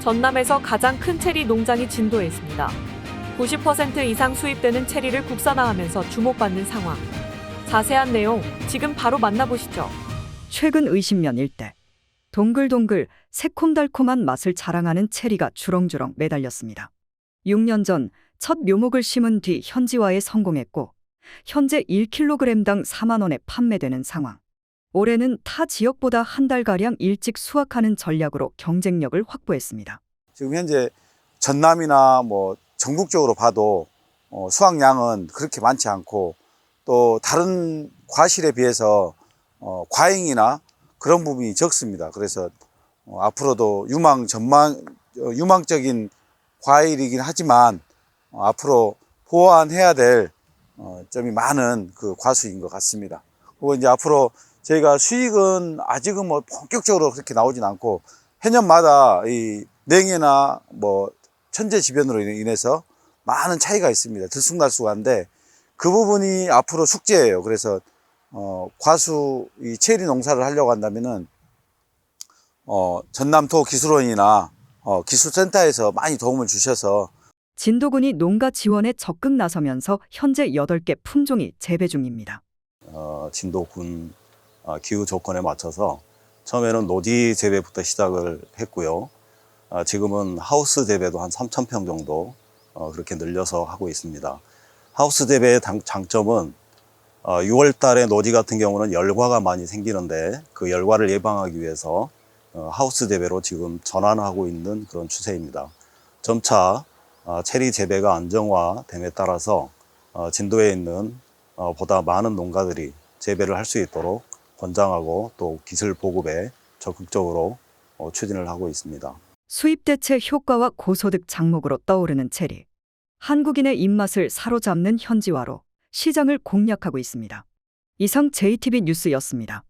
전남에서 가장 큰 체리 농장이 진도에 있습니다. 90% 이상 수입되는 체리를 국산화하면서 주목받는 상황. 자세한 내용 지금 바로 만나보시죠. 최근 의심면 일대 동글동글 새콤달콤한 맛을 자랑하는 체리가 주렁주렁 매달렸습니다. 6년 전 첫 묘목을 심은 뒤 현지화에 성공했고 현재 1kg당 4만 원에 판매되는 상황. 올해는 타 지역보다 한 달가량 일찍 수확하는 전략으로 경쟁력을 확보했습니다. 지금 현재 전남이나 뭐 전국적으로 봐도 어, 수확량은 그렇게 많지 않고 또 다른 과실에 비해서 어, 과잉이나 그런 부분이 적습니다. 그래서 어, 앞으로도 유망 전망 어, 유망적인 과일이긴 하지만 어, 앞으로 보완해야 될 어, 점이 많은 그 과수인 것 같습니다. 그리고 이제 앞으로 저희가 수익은 아직은 뭐 본격적으로 그렇게 나오진 않고 해년마다 이 냉해나 뭐 천재지변으로 인해서 많은 차이가 있습니다. 들쑥날쑥한데 그 부분이 앞으로 숙제예요. 그래서 어, 과수 이 체리 농사를 하려고 한다면은 어, 전남토 기술원이나 어, 기술센터에서 많이 도움을 주셔서 진도군이 농가 지원에 적극 나서면서 현재 8개 품종이 재배 중입니다. 어, 진도군 어, 기후 조건에 맞춰서 처음에는 노지 재배부터 시작을 했고요. 아, 지금은 하우스 재배도 한 3,000평 정도 어, 그렇게 늘려서 하고 있습니다. 하우스 재배의 당- 장점은 6월 달에 노지 같은 경우는 열과가 많이 생기는데 그 열과를 예방하기 위해서 어, 하우스 재배로 지금 전환하고 있는 그런 추세입니다. 점차 아, 체리 재배가 안정화됨에 따라서 어, 진도에 있는 어, 보다 많은 농가들이 재배를 할 수 있도록 권장하고 또 기술 보급에 적극적으로 어, 추진을 하고 있습니다. 수입 대체 효과와 고소득 장목으로 떠오르는 체리. 한국인의 입맛을 사로잡는 현지화로 시장을 공략하고 있습니다. 이상 JTB 뉴스였습니다.